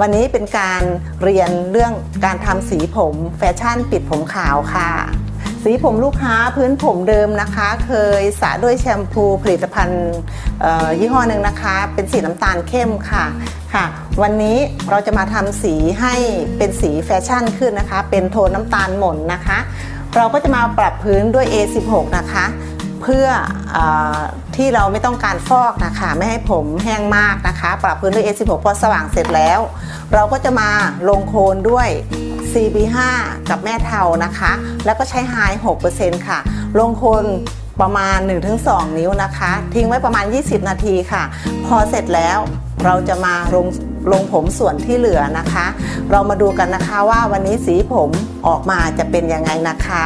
วันนี้เป็นการเรียนเรื่องการทำสีผมแฟชั่นปิดผมขาวค่ะ สีผมลูกค้าพื้นผมเดิมนะคะ เคยสระด้วยแชมพูผลิตภัณฑ์ยี่ห้อหนึ่งนะคะ เป็นสีน้ำตาลเข้มค่ะค่ะ วันนี้เราจะมาทำสีให้เป็นสีแฟชั่นขึ้นนะคะ เป็นโทนน้ำตาลหม่นนะคะ เราก็จะมาปรับพื้นด้วย A16 นะคะ เพื่ออที่เราไม่ต้องการฟอกนะคะ ไม่ให้ผมแห้งมากนะคะ ปรับพื้นด้วย A16 พอสว่างเสร็จแล้ว เราก็จะมาลงโคนด้วย CB5 กับแม่เทานะคะ แล้วก็ใช้ไฮ6%ค่ะ ลงโคนประมาณ 1-2 นิ้วนะคะ ทิ้งไว้ประมาณ 20 นาทีค่ะ พอเสร็จแล้วเราจะมาลงลงผมส่วนที่เหลือนะคะ เรามาดูกันนะคะว่าวันนี้สีผมออกมาจะเป็นยังไงนะคะ